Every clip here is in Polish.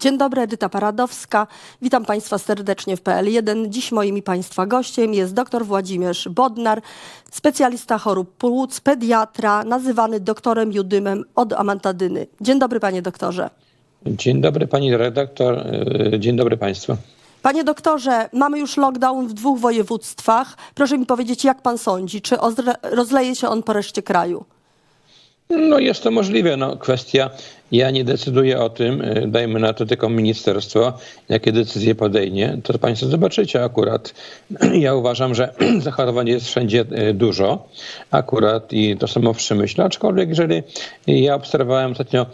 Dzień dobry, Edyta Paradowska. Witam Państwa serdecznie w PL1. Dziś moim i Państwa gościem jest dr Włodzimierz Bodnar, specjalista chorób płuc, pediatra, nazywany doktorem Judymem od amantadyny. Dzień dobry, panie doktorze. Dzień dobry pani redaktor, dzień dobry państwu. Panie doktorze, mamy już lockdown w dwóch województwach. Proszę mi powiedzieć, jak pan sądzi, czy rozleje się on po reszcie kraju? No jest to możliwe. No, kwestia, ja nie decyduję o tym, y, dajmy na to tylko ministerstwo, jakie decyzje podejmie, to państwo zobaczycie akurat. Ja uważam, że zachorowań jest wszędzie y, dużo akurat i to samo w Przemyśle, aczkolwiek jeżeli ja obserwowałem ostatnio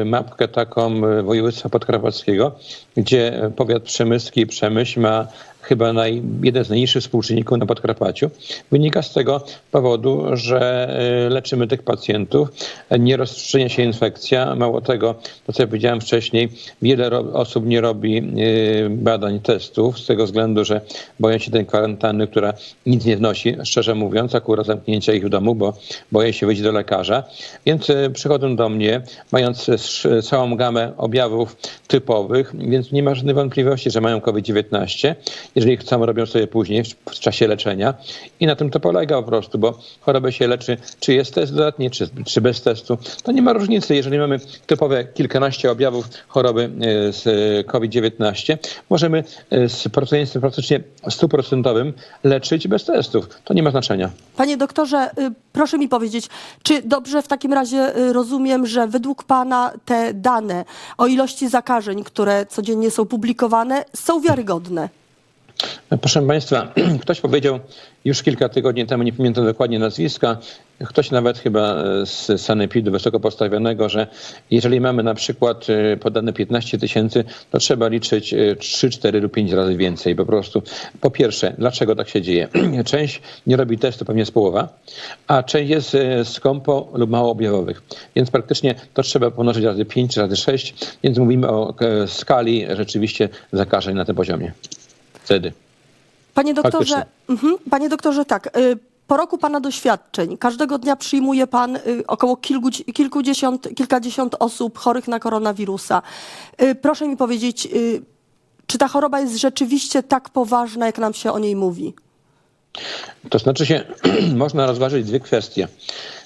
y, mapkę taką województwa podkarpackiego, gdzie powiat przemyski i Przemyśl ma chyba naj, jeden z najniższych współczynników na Podkarpaciu. Wynika z tego powodu, że y, leczymy tych pacjentów, nie rozprzestrzenia się infekcja. Mało tego, to co ja powiedziałem wcześniej, wiele osób nie robi y, badań, testów z tego względu, że boją się tej kwarantanny, która nic nie wnosi, szczerze mówiąc, akurat zamknięcia ich w domu, bo boję się wyjść do lekarza. Więc y, przychodzą do mnie, mając całą gamę objawów typowych, więc nie ma żadnej wątpliwości, że mają COVID-19 jeżeli chcą, robią sobie później w, czasie leczenia. I na tym to polega po prostu, bo chorobę się leczy, czy jest test dodatni, czy, czy bez testu. To nie ma różnicy. Jeżeli mamy typowe kilkanaście objawów choroby e, z e, COVID-19, możemy e, z procentowym praktycznie stuprocentowym leczyć bez testów. To nie ma znaczenia. Panie doktorze, y, proszę mi powiedzieć, czy dobrze w takim razie y, rozumiem, że według pana te dane o ilości zakażeń, które codziennie są publikowane, są wiarygodne? Proszę Państwa, ktoś powiedział już kilka tygodni temu, nie pamiętam dokładnie nazwiska, ktoś nawet chyba z sanepidu wysoko postawionego, że jeżeli mamy na przykład e, podane 15 tysięcy, to trzeba liczyć e, 3, 4 lub 5 razy więcej. Po prostu, po pierwsze, dlaczego tak się dzieje? Część nie robi testu, pewnie jest połowa, a część jest e, skąpo lub mało objawowych. Więc praktycznie to trzeba pomnożyć razy 5 razy 6, więc mówimy o e, skali rzeczywiście zakażeń na tym poziomie. Wtedy. Panie doktorze, Faktycznie. mhm, panie doktorze, tak. y, Po roku pana doświadczeń, każdego dnia przyjmuje pan y, około kilku, kilkudziesiąt, kilkadziesiąt osób chorych na koronawirusa. Y, Proszę mi powiedzieć, czy ta choroba jest rzeczywiście tak poważna, jak nam się o niej mówi? To znaczy się, można rozważyć dwie kwestie.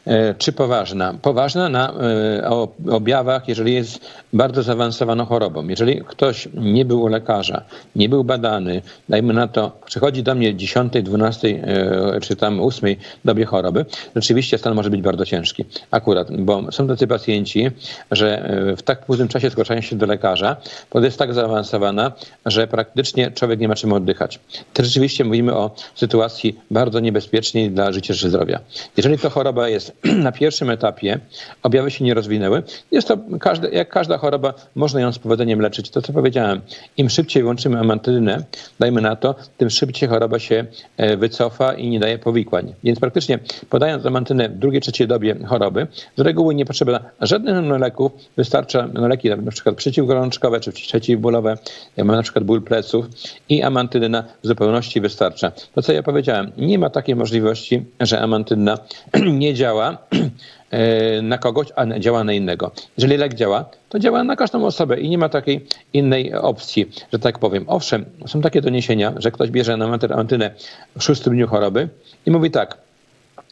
E, Czy poważna? Poważna na e, objawach, jeżeli jest bardzo zaawansowaną chorobą. Jeżeli ktoś nie był u lekarza, nie był badany, dajmy na to, przychodzi do mnie 10, 12 e, czy tam 8 dobie choroby, rzeczywiście stan może być bardzo ciężki. Akurat, bo są tacy pacjenci, że w tak późnym czasie zgłaszają się do lekarza, to jest tak zaawansowana, że praktycznie człowiek nie ma czym oddychać. To rzeczywiście mówimy o sytuacji bardzo niebezpiecznej dla życia czy zdrowia. Jeżeli to choroba jest na pierwszym etapie, objawy się nie rozwinęły, jest to każde, jak każda choroba, można ją z powodzeniem leczyć. To co powiedziałem, im szybciej włączymy amantydynę, dajmy na to, tym szybciej choroba się e, wycofa i nie daje powikłań. Więc praktycznie podając amantynę w drugiej, trzeciej dobie choroby, z reguły nie potrzeba żadnych leków, wystarcza leki na przykład przeciwgorączkowe czy przeciwbólowe, jak mam na przykład ból pleców i amantydyna w zupełności wystarcza. To co ja powiedziałem, nie ma takiej możliwości, że amantydyna nie działa e, na kogoś, a działa na innego. Jeżeli lek działa, to działa na każdą osobę i nie ma takiej innej opcji, że tak powiem. Owszem, są takie doniesienia, że ktoś bierze amantynę w szóstym dniu choroby i mówi tak,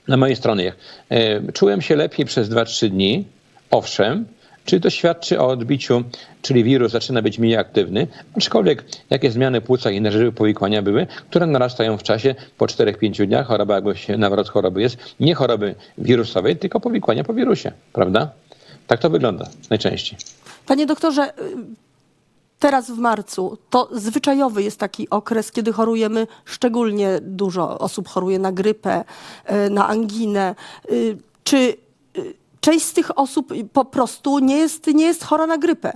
na mojej stronie. E, Czułem się lepiej przez 2-3 dni, owszem, czy to świadczy o odbiciu, czyli wirus zaczyna być mniej aktywny, aczkolwiek jakie zmiany w płucach i nerwowe powikłania były, które narastają w czasie po 4-5 dniach, choroba jakby się nawrot choroby jest, nie choroby wirusowej, tylko powikłania po wirusie, prawda? Tak to wygląda najczęściej. Panie doktorze, y, teraz w marcu to zwyczajowy jest taki okres, kiedy chorujemy szczególnie dużo osób choruje na grypę, y, na anginę. Y, Czy część z tych osób po prostu nie jest, nie jest chora na grypę,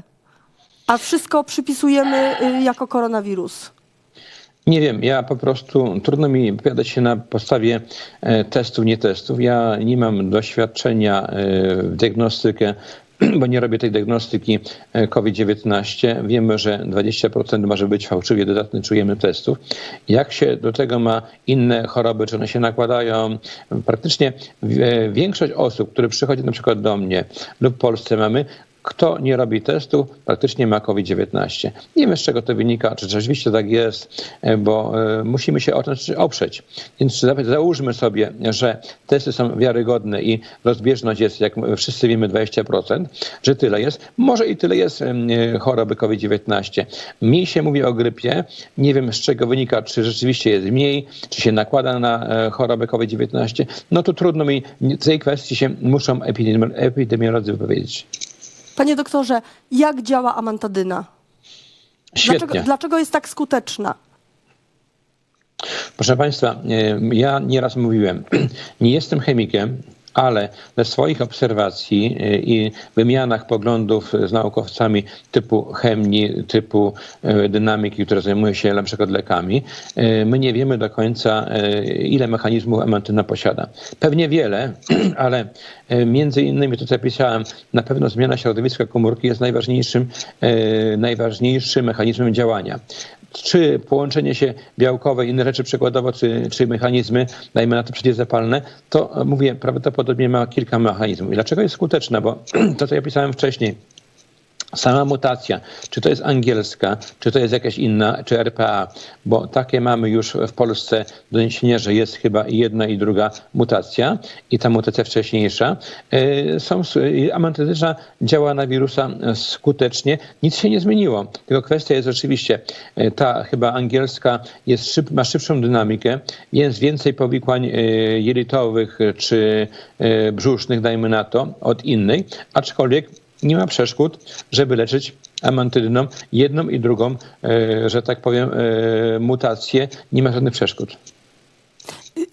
a wszystko przypisujemy y, jako koronawirus? Nie wiem, ja po prostu trudno mi wypowiadać się na podstawie e, testów, nie testów. Ja nie mam doświadczenia e, w diagnostykę bo nie robię tej diagnostyki e, COVID-19. Wiemy, że 20% może być fałszywie dodatyczujemy testów. Jak się do tego ma inne choroby, czy one się nakładają? Praktycznie e, większość osób, które przychodzi na przykład do mnie lub w Polsce mamy, kto nie robi testu, praktycznie ma COVID-19. Nie wiem, z czego to wynika, czy rzeczywiście tak jest, e, bo e, musimy się o to oprzeć. Więc załóżmy sobie, że testy są wiarygodne i rozbieżność jest, jak wszyscy wiemy, 20%, że tyle jest. Może i tyle jest e, choroby COVID-19. Mniej się mówi o grypie. Nie wiem, z czego wynika, czy rzeczywiście jest mniej, czy się nakłada na chorobę COVID-19. No to trudno mi, w tej kwestii się muszą epidemiolodzy wypowiedzieć. Panie doktorze, jak działa amantadyna? Świetnie. Dlaczego, dlaczego jest tak skuteczna? Proszę Państwa, ja nieraz mówiłem, nie jestem chemikiem, ale ze swoich obserwacji y, i wymianach poglądów z naukowcami typu chemii, typu y, dynamiki, które zajmują się na przykład lekami, y, my nie wiemy do końca, ile mechanizmów amantyna posiada. Pewnie wiele, ale między innymi to, co pisałem, na pewno zmiana środowiska komórki jest najważniejszym, najważniejszym mechanizmem działania czy połączenie się białkowe, inne rzeczy przykładowo, czy, czy mechanizmy, dajmy na to przeciwzapalne, to mówię, prawdopodobnie ma kilka mechanizmów. I dlaczego jest skuteczna? Bo to, co ja pisałem wcześniej, Sama mutacja, czy to jest angielska, czy to jest jakaś inna, czy RPA, bo takie mamy już w Polsce doniesienia, że jest chyba jedna i druga mutacja i ta mutacja wcześniejsza. E, są, amantydyczna działa na wirusa skutecznie, nic się nie zmieniło. Tylko kwestia jest oczywiście, e, ta chyba angielska jest szyb, ma szybszą dynamikę, więc więcej powikłań e, jelitowych czy brzusznych, dajmy na to, od innej, aczkolwiek nie ma przeszkód, żeby leczyć amantydyną jedną i drugą, e, że tak powiem, e, mutację. Nie ma żadnych przeszkód.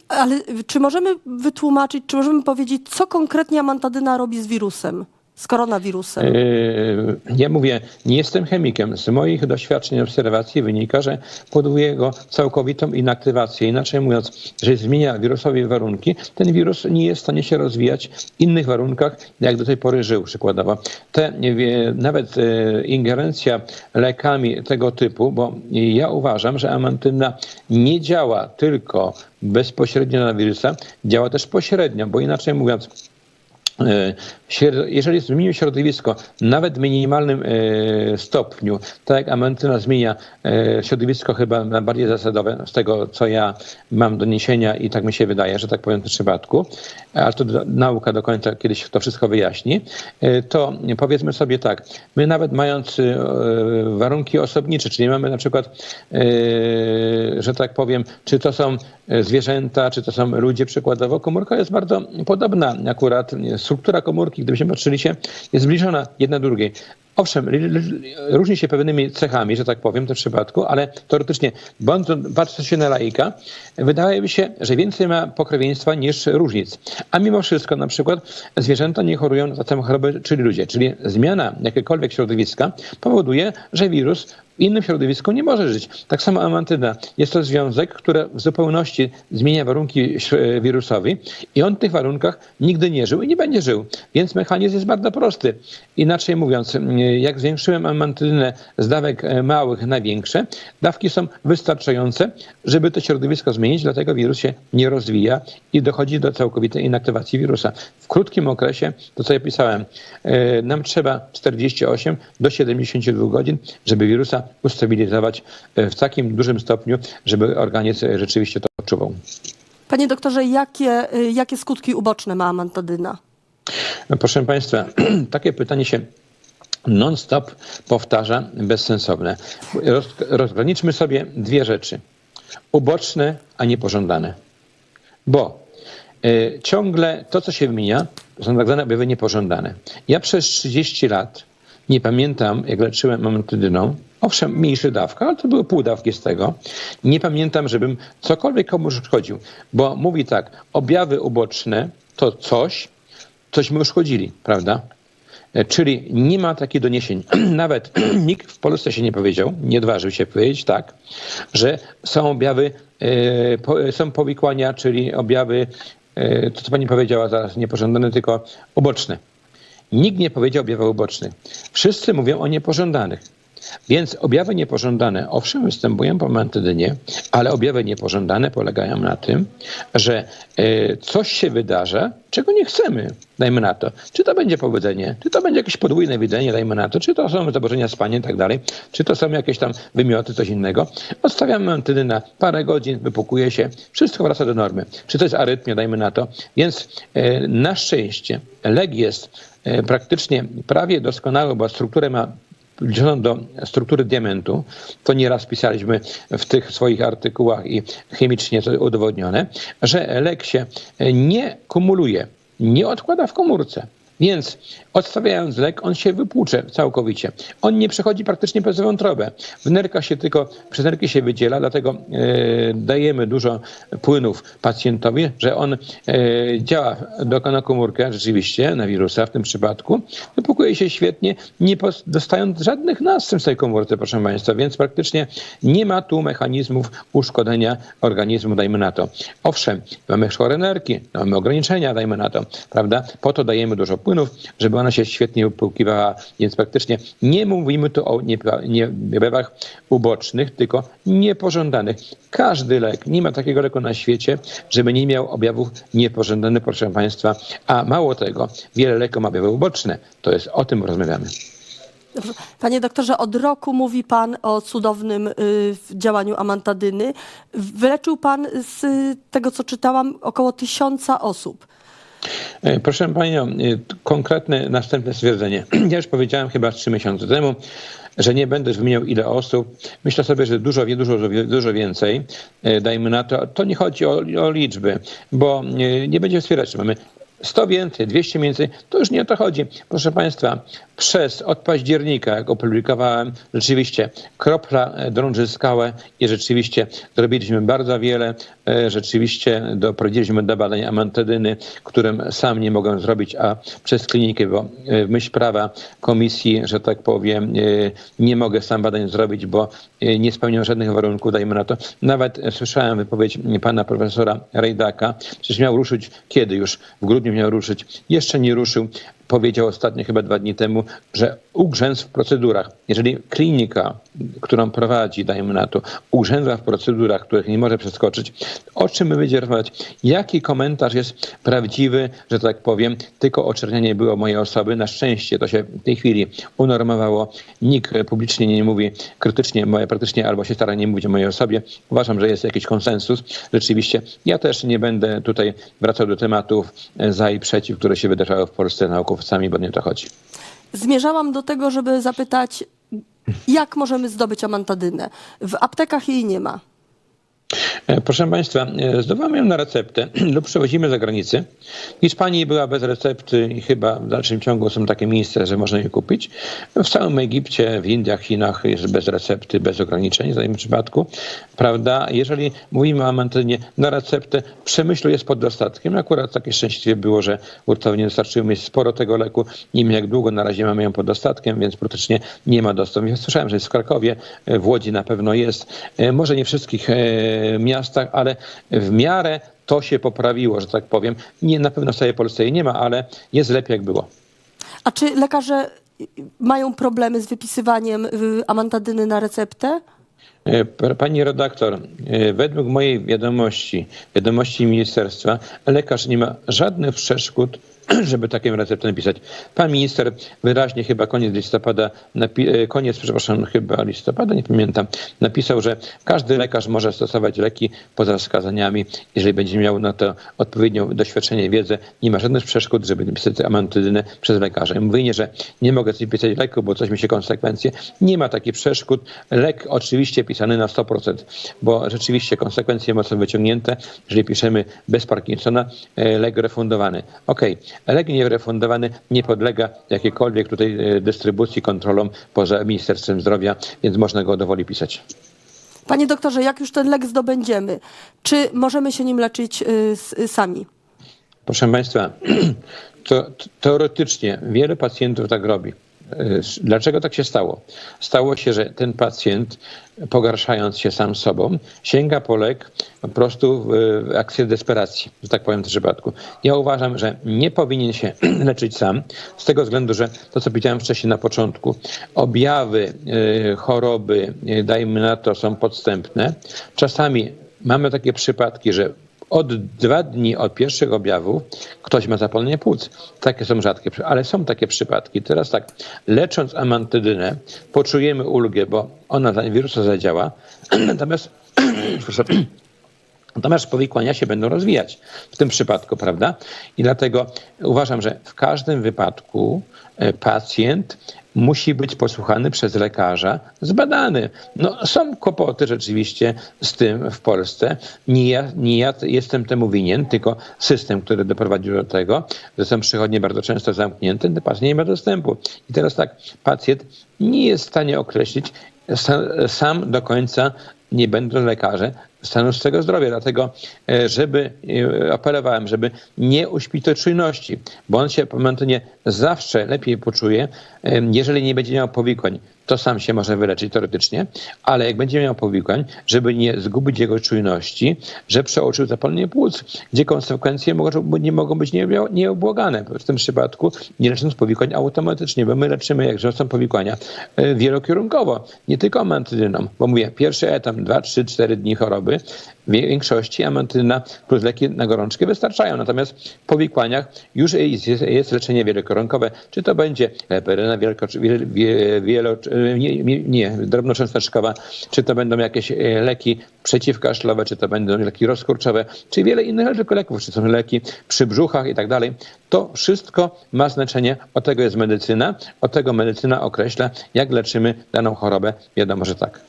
Ale czy możemy wytłumaczyć, czy możemy powiedzieć, co konkretnie amantadyna robi z wirusem? Z koronawirusem? E, ja mówię, nie jestem chemikiem. Z moich doświadczeń obserwacji wynika, że powoduje jego całkowitą inaktywację. Inaczej mówiąc, że zmienia wirusowi warunki, ten wirus nie jest w stanie się rozwijać w innych warunkach, jak do tej pory żył przykładowo. Te, nawet e, ingerencja lekami tego typu, bo ja uważam, że amantyna nie działa tylko bezpośrednio na wirusa, działa też pośrednio, bo inaczej mówiąc, jeżeli zmienimy środowisko nawet w minimalnym e, stopniu, tak jak Amantyna zmienia e, środowisko chyba bardziej zasadowe, z tego co ja mam doniesienia i tak mi się wydaje, że tak powiem w tym przypadku, ale to nauka do końca kiedyś to wszystko wyjaśni, to powiedzmy sobie tak, my nawet mając warunki osobnicze, czyli mamy na przykład, że tak powiem, czy to są zwierzęta, czy to są ludzie przykładowo, komórka jest bardzo podobna akurat struktura komórki, gdybyśmy patrzyli się, jest zbliżona jedna do drugiej. Owszem, różni się pewnymi cechami, że tak powiem, w tym przypadku, ale teoretycznie, patrząc się na laika, wydaje mi się, że więcej ma pokrewieństwa niż różnic. A mimo wszystko, na przykład, zwierzęta nie chorują na tę chorobę, czyli ludzie. Czyli zmiana jakiegokolwiek środowiska powoduje, że wirus w innym środowisku nie może żyć. Tak samo amantyna. Jest to związek, który w zupełności zmienia warunki wirusowi i on w tych warunkach nigdy nie żył i nie będzie żył. Więc mechanizm jest bardzo prosty. Inaczej mówiąc, jak zwiększyłem amantynę z dawek e, małych na większe, dawki są wystarczające, żeby to środowisko zmienić, dlatego wirus się nie rozwija i dochodzi do całkowitej inaktywacji wirusa. W krótkim okresie, to co ja pisałem, e, nam trzeba 48 do 72 godzin, żeby wirusa ustabilizować e, w takim dużym stopniu, żeby organizm rzeczywiście to odczuwał. Panie doktorze, jakie, jakie skutki uboczne ma amantadyna? Proszę Państwa, takie pytanie się non-stop powtarza bezsensowne. Roz, rozgraniczmy sobie dwie rzeczy. Uboczne, a niepożądane. Bo y, ciągle to, co się wymienia, są tak zwane objawy niepożądane. Ja przez 30 lat nie pamiętam, jak leczyłem amantydyną, owszem, mniejszy dawka, ale to były pół dawki z tego. Nie pamiętam, żebym cokolwiek komuś szkodził, bo mówi tak, objawy uboczne to coś, cośmy uszkodzili, prawda? E, czyli nie ma takich doniesień. Nawet nikt w Polsce się nie powiedział, nie odważył się powiedzieć tak, że są objawy, e, są powikłania, czyli objawy, e, to co pani powiedziała zaraz, niepożądane, tylko uboczne. Nikt nie powiedział o objawach ubocznych. Wszyscy mówią o niepożądanych. Więc objawy niepożądane, owszem, występują po mantydynie, ale objawy niepożądane polegają na tym, że e, coś się wydarza, czego nie chcemy, dajmy na to. Czy to będzie pobudzenie, czy to będzie jakieś podwójne widzenie, dajmy na to, czy to są zaburzenia spania i tak dalej, czy to są jakieś tam wymioty, coś innego. Odstawiamy mantydy na parę godzin, wypukuje się, wszystko wraca do normy. Czy to jest arytmia, dajmy na to. Więc e, na szczęście lek jest e, praktycznie prawie doskonały, bo strukturę ma wliczoną do struktury diamentu, to nieraz pisaliśmy w tych swoich artykułach i chemicznie to udowodnione, że lek się nie kumuluje, nie odkłada w komórce. Więc odstawiając lek, on się wypłucze całkowicie. On nie przechodzi praktycznie przez wątrobę. W nerkach się tylko, przez nerki się wydziela, dlatego e, dajemy dużo płynów pacjentowi, że on e, działa do, na komórkę rzeczywiście, na wirusa w tym przypadku. Wypukuje się świetnie, nie dostając żadnych następstw tej komórce, proszę Państwa, więc praktycznie nie ma tu mechanizmów uszkodzenia organizmu, dajmy na to. Owszem, mamy chore nerki, mamy ograniczenia, dajmy na to, prawda? Po to dajemy dużo płynów, żeby ona się świetnie upłukiwała, więc praktycznie nie mówimy tu o niepra- nie- objawach ubocznych, tylko niepożądanych. Każdy lek, nie ma takiego leku na świecie, żeby nie miał objawów niepożądanych, proszę Państwa, a mało tego, wiele leków ma objawy uboczne. To jest o tym rozmawiamy. Panie doktorze, od roku mówi pan o cudownym y, działaniu amantadyny. Wyleczył pan z tego, co czytałam, około tysiąca osób. E, Proszę Panią, e, konkretne następne stwierdzenie. Ja już powiedziałem chyba trzy miesiące temu, że nie będę wymieniał ile osób. Myślę sobie, że dużo, dużo, dużo więcej. E, Dajmy na to. To nie chodzi o, o liczby, bo nie będzie wspierać. czy Mamy 100 więcej, 200 więcej, to już nie o to chodzi. Proszę Państwa, przez od października, jak opublikowałem, rzeczywiście kropla e, drąży skałę i rzeczywiście zrobiliśmy bardzo wiele. E, Rzeczywiście doprowadziliśmy do badań amantadyny, którym sam nie mogłem zrobić, a przez klinikę, bo e, w myśl prawa komisji, że tak powiem, nie mogę sam badań zrobić, bo nie spełniam żadnych warunków, dajmy na to. Nawet słyszałem wypowiedź pana profesora Rejdaka, przecież miał ruszyć kiedy już? W grudniu miał ruszyć. Jeszcze nie ruszył. Powiedział ostatnio, chyba dwa dni temu, że ugrzęzł w procedurach. Jeżeli klinika, którą prowadzi, dajmy na to, ugrzęzła w procedurach, których nie może przeskoczyć, o czym my będziemy rozmawiać? Jaki komentarz jest prawdziwy, że tak powiem? Tylko oczernianie było mojej osoby. Na szczęście to się w tej chwili unormowało. Nikt publicznie nie mówi krytycznie, praktycznie albo się stara nie mówić o mojej osobie. Uważam, że jest jakiś konsensus. Rzeczywiście, ja też nie będę tutaj wracał do tematów za i przeciw, które się wydarzały w Polsce bo nie o to chodzi. Zmierzałam do tego, żeby zapytać, jak możemy zdobyć amantadynę. W aptekach jej nie ma. E, Proszę Państwa, e, zdobywamy ją na receptę lub przewozimy za granicę. W Hiszpanii była bez recepty i chyba w dalszym ciągu są takie miejsca, że można je kupić. W całym Egipcie, w Indiach, Chinach jest bez recepty, bez ograniczeń w tym przypadku. Prawda? Jeżeli mówimy o amantynie na receptę, Przemyślu jest pod dostatkiem. Akurat takie szczęśliwie było, że hurtownie dostarczyły mi sporo tego leku. Nie wiem jak długo, na razie mamy ją pod dostatkiem, więc praktycznie nie ma dostępu. Ja słyszałem, że jest w Krakowie, e, w Łodzi na pewno jest. Może nie wszystkich e, miastach, ale w miarę to się poprawiło, że tak powiem. Nie, na pewno w całej Polsce jej nie ma, ale jest lepiej jak było. A czy lekarze mają problemy z wypisywaniem y, amantadyny na receptę? E, Pani redaktor, e, według mojej wiadomości, wiadomości ministerstwa, lekarz nie ma żadnych przeszkód, żeby taką receptę napisać. Pan minister wyraźnie chyba koniec listopada, e, koniec, przepraszam, chyba listopada, nie pamiętam, napisał, że każdy lekarz może stosować leki poza wskazaniami, jeżeli będzie miał na to odpowiednią doświadczenie, wiedzę. Nie ma żadnych przeszkód, żeby napisać amantydynę przez lekarza. Mówienie, że nie mogę napisać leku, bo coś mi się konsekwencje. Nie ma takich przeszkód. Lek oczywiście pisany na 100%, bo rzeczywiście konsekwencje mocno wyciągnięte. Jeżeli piszemy bez Parkinsona, e, lek refundowany. Okej, lek nierefundowany nie podlega jakiejkolwiek tutaj e, dystrybucji, kontrolom poza Ministerstwem Zdrowia, więc można go dowoli pisać. Panie doktorze, jak już ten lek zdobędziemy, czy możemy się nim leczyć y, s- sami? Proszę Państwa, to, teoretycznie wiele pacjentów tak robi. Y, Dlaczego tak się stało? Stało się, że ten pacjent, pogarszając się sam sobą, sięga po lek po prostu w akcję desperacji, że tak powiem w tym przypadku. Ja uważam, że nie powinien się leczyć sam, z tego względu, że to, co powiedziałem wcześniej na początku, objawy y, choroby, y, dajmy na to, są podstępne. Czasami mamy takie przypadki, że od dwa dni od pierwszych objawów ktoś ma zapalenie płuc. Takie są rzadkie, ale są takie przypadki. Teraz tak, lecząc amantydynę, poczujemy ulgę, bo ona na wirusa zadziała, natomiast Natomiast powikłania się będą rozwijać w tym przypadku, prawda? I dlatego uważam, że w każdym wypadku e, pacjent musi być posłuchany przez lekarza, zbadany. No, są kłopoty rzeczywiście z tym w Polsce. Nie ja, nie ja jestem temu winien, tylko system, który doprowadził do tego, że są przychodnie bardzo często zamknięte, pacjent nie ma dostępu. I teraz tak, pacjent nie jest w stanie określić sa- sam do końca, nie będą lekarze, stanu swego zdrowia. Dlatego, e, żeby e, apelowałem, żeby nie uśpić tej czujności, bo on się po momentonie zawsze lepiej poczuje, e, jeżeli nie będzie miał powikłań. To sam się może wyleczyć teoretycznie, ale jak będzie miał powikłań, żeby nie zgubić jego czujności, że przeoczył zapalenie płuc, gdzie konsekwencje mogą, nie mogą być nieobłagane. W tym przypadku nie lecząc powikłań automatycznie, bo my leczymy, jak są powikłania, e, wielokierunkowo, nie tylko amantydyną, bo mówię, pierwszy etap, 2, 3, 4 dni choroby, w większości amantyna plus leki na gorączkę wystarczają. Natomiast w powikłaniach już jest, jest leczenie wielokierunkowe. Czy to będzie leperyna wielko, wie, wie, wielo, nie, nie, nie, drobnocząsteczkowa, czy to będą jakieś e, leki przeciwkaszlowe, czy to będą leki rozkurczowe, czy wiele innych tylko leków, czy są leki przy brzuchach i tak dalej. To wszystko ma znaczenie. Od tego jest medycyna. Od tego medycyna określa, jak leczymy daną chorobę. Wiadomo, że tak.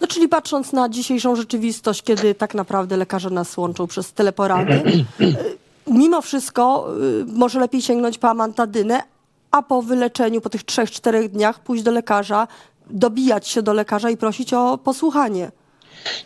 No, czyli patrząc na dzisiejszą rzeczywistość, kiedy tak naprawdę lekarze nas łączą przez teleporady, y, mimo wszystko y, może lepiej sięgnąć po amantadynę, a po wyleczeniu, po tych trzech, czterech dniach pójść do lekarza, dobijać się do lekarza i prosić o posłuchanie.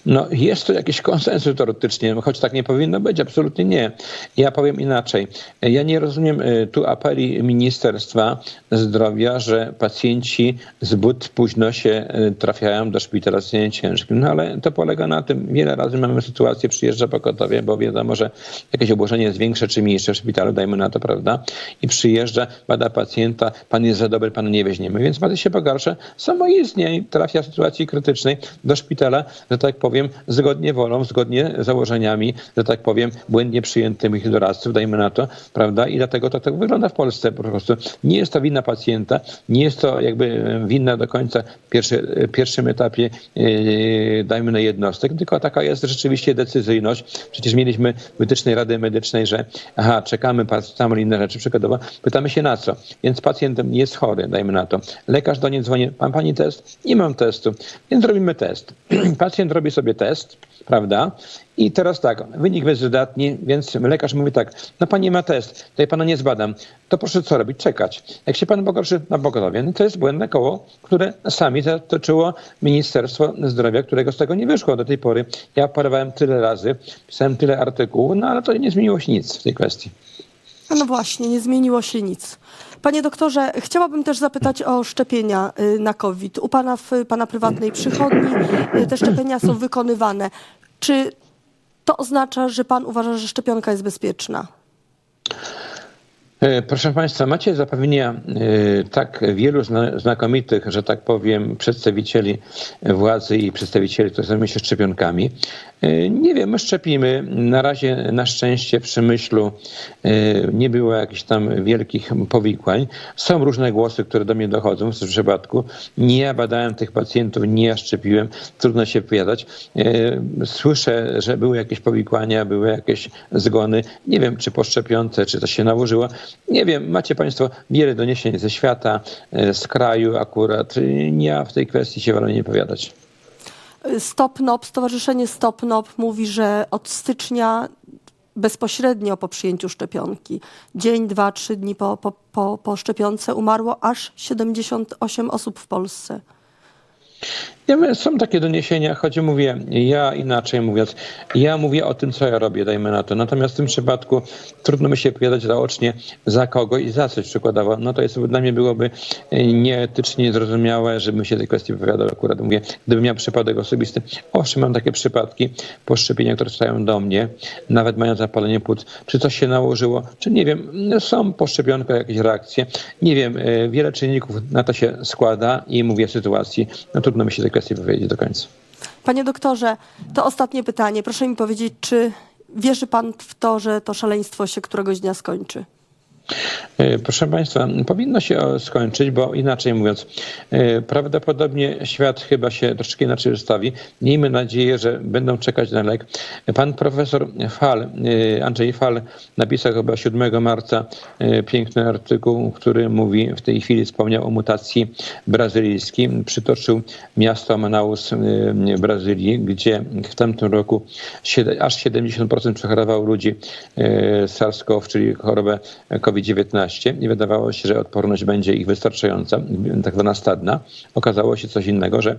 No, jest to jakiś konsensus teoretycznie, choć tak nie powinno być, absolutnie nie. Ja powiem inaczej. Ja nie rozumiem y, tu apeli Ministerstwa Zdrowia, że pacjenci zbyt późno się y, trafiają do szpitala z ciężkim. No ale to polega na tym, wiele razy mamy sytuację, przyjeżdża pogotowie, bo wiadomo, że jakieś obłożenie jest większe czy mniejsze w szpitalu, dajmy na to, prawda? I przyjeżdża, bada pacjenta, pan jest za dobry, panu nie weźmiemy. Więc pacjent się pogarsza samoistnie i trafia w sytuacji krytycznej do szpitala, że tak powiem, zgodnie wolą, zgodnie założeniami, że tak powiem, błędnie przyjętych doradców, dajmy na to, prawda? I dlatego to tak wygląda w Polsce po prostu. Nie jest to wina pacjenta, nie jest to jakby winna do końca pierwszy, pierwszym etapie, yy, dajmy na jednostek, tylko taka jest rzeczywiście decyzyjność. Przecież mieliśmy wytycznej Rady Medycznej, że aha, czekamy paracetamol i inne rzeczy przykładowo, pytamy się na co. Więc pacjent jest chory, dajmy na to. Lekarz do niej dzwoni, pan pani test? Nie mam testu, więc robimy test. Pacjent robi sobie test, prawda? I teraz tak, wynik bezwydatni, więc lekarz mówi tak, no pan nie ma test, tutaj pana nie zbadam, to proszę co robić? Czekać. Jak się pan pogorszy na pogotowie, no to jest błędne koło, które sami zatoczyło Ministerstwo Zdrowia, którego z tego nie wyszło do tej pory. Ja parowałem tyle razy, pisałem tyle artykułów, no ale to nie zmieniło się nic w tej kwestii. A No właśnie, nie zmieniło się nic. Panie doktorze, chciałabym też zapytać o szczepienia y, na COVID. U pana w pana prywatnej przychodni y, te szczepienia są wykonywane. Czy to oznacza, że pan uważa, że szczepionka jest bezpieczna? E, Proszę Państwa, macie zapewnienia e, tak wielu zna, znakomitych, że tak powiem, przedstawicieli władzy i przedstawicieli, którzy zajmują się szczepionkami. E, Nie wiem, my szczepimy. Na razie na szczęście w Przemyślu e, nie było jakichś tam wielkich powikłań. Są różne głosy, które do mnie dochodzą w tym przypadku. Nie ja badałem tych pacjentów, nie ja szczepiłem. Trudno się wypowiadać. E, Słyszę, że były jakieś powikłania, były jakieś zgony. Nie wiem, czy po szczepionce, czy to się nałożyło. Nie wiem, macie Państwo wiele doniesień ze świata, z kraju akurat. Ja w tej kwestii się wolę nie powiadać. Stopnop, Stowarzyszenie Stopnop mówi, że od stycznia bezpośrednio po przyjęciu szczepionki, dzień, dwa, trzy dni po, po, po, po szczepionce umarło aż 78 osób w Polsce. Są takie doniesienia, choć mówię, ja inaczej mówiąc, ja mówię o tym, co ja robię, dajmy na to. Natomiast w tym przypadku trudno mi się opowiadać zaocznie za kogo i za coś przykładowo. No to jest dla mnie byłoby nieetycznie niezrozumiałe, żebym się tej kwestii wypowiadał akurat. Mówię, gdybym miał przypadek osobisty, owszem, mam takie przypadki poszczepienia, które stają do mnie, nawet mając zapalenie płuc. Czy coś się nałożyło, czy nie wiem, są po szczepionkach jakieś reakcje. Nie wiem, e, wiele czynników na to się składa i mówię sytuacji. No trudno mi się tej kwestii wypowiedzieć do końca. Panie doktorze, to ostatnie pytanie. Proszę mi powiedzieć, czy wierzy pan w to, że to szaleństwo się któregoś dnia skończy? E, Proszę Państwa, powinno się skończyć, bo inaczej mówiąc, e, prawdopodobnie świat chyba się troszeczkę inaczej ustawi. Miejmy nadzieję, że będą czekać na lek. Pan profesor Fal, e, Andrzej Fal napisał chyba 7 marca piękny artykuł, który mówi, w tej chwili wspomniał o mutacji brazylijskiej. Przytoczył miasto Manaus e, Brazylii, gdzie w tamtym roku aż 70% przechorowało ludzi SARS-CoV, czyli chorobę COVID-19 i wydawało się, że odporność będzie ich wystarczająca, tak zwana stadna. Okazało się coś innego, że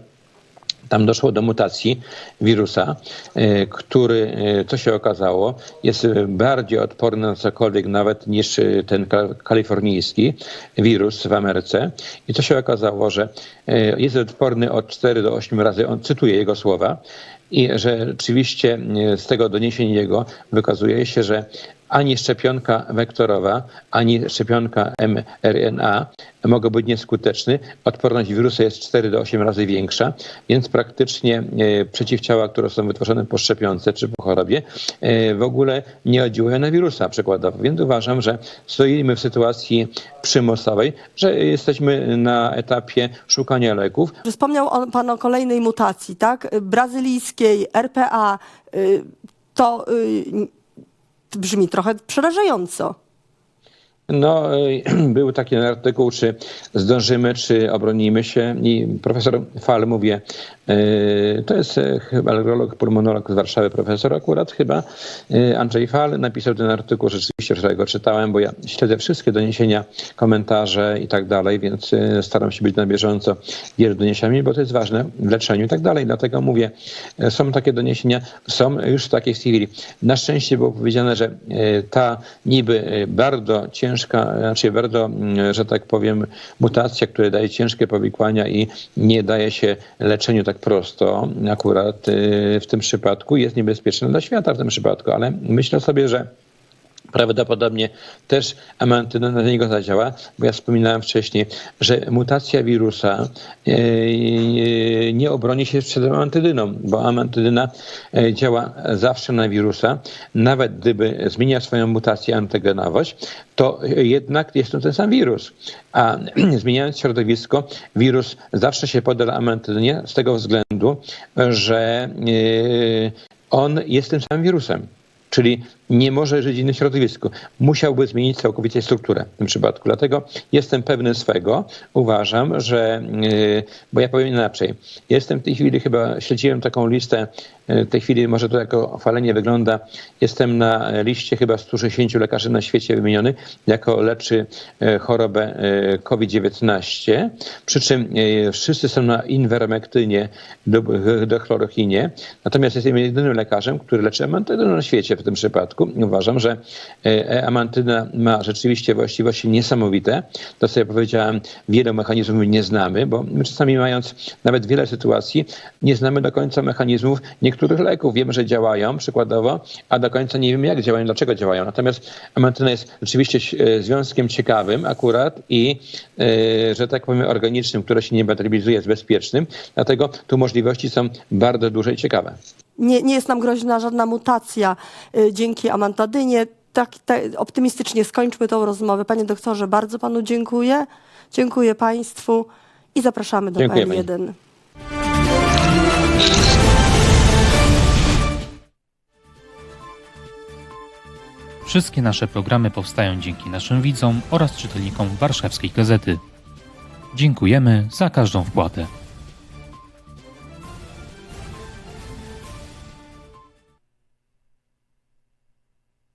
tam doszło do mutacji wirusa, e, który, e, co się okazało, jest e, bardziej odporny na cokolwiek nawet niż ten ka- kalifornijski wirus w Ameryce. I co się okazało, że jest odporny od 4 do 8 razy, on cytuje jego słowa, i że rzeczywiście z tego doniesień jego wykazuje się, że ani szczepionka wektorowa, ani szczepionka mRNA mogą być nieskuteczne. Odporność wirusa jest 4 do 8 razy większa, więc praktycznie e, przeciwciała, które są wytworzone po szczepionce czy po chorobie, e, w ogóle nie oddziałują na wirusa przykładowo. Więc uważam, że stoimy w sytuacji przymusowej, że jesteśmy na etapie szukania leków. Wspomniał pan o kolejnej mutacji, tak? Brazylijskiej, RPA. y, To y, brzmi trochę przerażająco. No, y, był taki artykuł, czy zdążymy, czy obronimy się. I profesor Fal, mówię, y, to jest y, chyba alergolog, pulmonolog z Warszawy, profesor akurat chyba, y, Andrzej Fal, napisał ten artykuł, rzeczywiście wczoraj go czytałem, bo ja śledzę wszystkie doniesienia, komentarze i tak dalej, więc staram się być na bieżąco wielu doniesieniami, bo to jest ważne w leczeniu i tak dalej. Dlatego mówię, są takie doniesienia, są już w takiej chwili. Na szczęście było powiedziane, że ta niby bardzo ciężka, znaczy bardzo, że tak powiem, mutacja, która daje ciężkie powikłania i nie daje się leczeniu tak prosto, akurat y, w tym przypadku jest niebezpieczna dla świata w tym przypadku, ale myślę sobie, że prawdopodobnie też amantyna na niego zadziała, bo ja wspominałem wcześniej, że mutacja wirusa e, e, nie obroni się przed amantydyną, bo amantydyna e, działa zawsze na wirusa, nawet gdyby zmienia swoją mutację antygenowość, to jednak jest to ten sam wirus. A zmieniając środowisko, wirus zawsze się poda amantydynie z tego względu, że on jest tym samym wirusem. Czyli nie może żyć w innym środowisku. Musiałby zmienić całkowicie strukturę w tym przypadku. Dlatego jestem pewny swego. Uważam, że, yy, bo ja powiem inaczej. Jestem w tej chwili, chyba śledziłem taką listę, yy, w tej chwili może to jako chwalenie wygląda. Jestem na liście chyba 160 lekarzy na świecie wymienionych jako leczy yy, chorobę yy, COVID-19. Przy czym wszyscy są na inwermektynie, do, do chlorochinie. Natomiast jestem jedynym lekarzem, który leczy amantydyną na świecie w tym przypadku. Uważam, że e, amantyna ma rzeczywiście właściwości niesamowite. To sobie powiedziałem, wiele mechanizmów nie znamy, bo my czasami mając nawet wiele sytuacji, nie znamy do końca mechanizmów niektórych leków. Wiemy, że działają przykładowo, a do końca nie wiemy, jak działają, dlaczego działają. Natomiast amantyna jest rzeczywiście e, związkiem ciekawym akurat i, e, że tak powiem, organicznym, które się nie metabolizuje, jest bezpiecznym. Dlatego tu możliwości są bardzo duże i ciekawe. Nie, nie jest nam groźna żadna mutacja y, dzięki amantadynie. Tak, tak optymistycznie skończmy tą rozmowę. Panie doktorze, bardzo panu dziękuję. Dziękuję państwu i zapraszamy do Dziękuję PL1. Wszystkie nasze programy powstają dzięki naszym widzom oraz czytelnikom Warszawskiej Gazety. Dziękujemy za każdą wpłatę.